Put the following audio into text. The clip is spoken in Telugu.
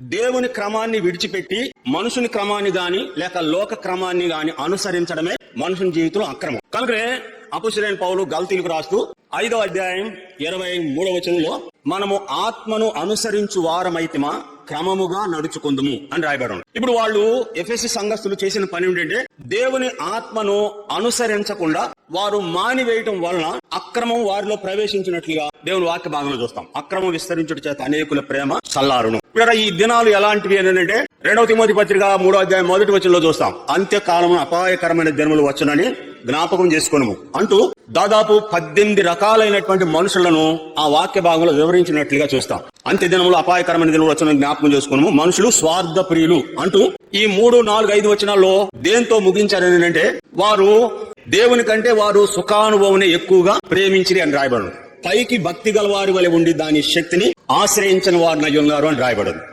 దేవుని క్రమాన్ని విడిచిపెట్టి మనుషుని క్రమాన్ని గాని లేక లోక క్రమాన్ని గాని అనుసరించడమే మనుషుని జీవితంలో అక్రమం. కనుకనే అపుసరైన పౌలు గల్తీలకు రాస్తూ ఐదో అధ్యాయం ఇరవై మూడవ వచనంలో మనము ఆత్మను అనుసరించు వారమైతిమా క్రమముగా నడుచుకుందుము అని రాయబడి ఇప్పుడు వాళ్ళు ఎఫ్ఎస్సి సంఘస్థులు చేసిన పని ఏంటంటే దేవుని ఆత్మను అనుసరించకుండా వారు మానివేయటం వలన అక్రమం వారిలో ప్రవేశించినట్లుగా దేవుని వాక్య భాగంలో చూస్తాం. అక్రమం విస్తరించడం చేత అనేకుల ప్రేమ చల్లారును. ఇక్కడ ఈ దినాలు ఎలాంటివి అని అంటే రెండవ తిమోతి పత్రిక మూడో అధ్యాయం మొదటి వచనంలో చూస్తాం. అంత్యకాలము అపాయకరమైన దినములు వచ్చునని జ్ఞాపకం చేసుకును అంటూ దాదాపు పద్దెనిమిది రకాలైనటువంటి మనుషులను ఆ వాక్య భాగంలో వివరించినట్లుగా చూస్తాం. అంత్య దినములు అపాయకరమైన దినములు వచ్చిన జ్ఞాపకం చేసుకున్నాము మనుషులు స్వార్థ ప్రియులు. అంటూ ఈ మూడు నాలుగు ఐదు వచనాల్లో దేంతో ముగించారని అంటే వారు దేవుని కంటే వారు సుఖానుభవం ఎక్కువగా ప్రేమించిరి అని రాయబడు పైకి భక్తి గలవారి వలె ఉండి దాని శక్తిని ఆశ్రయించిన వారినై ఉన్నారు అని రాయబడింది.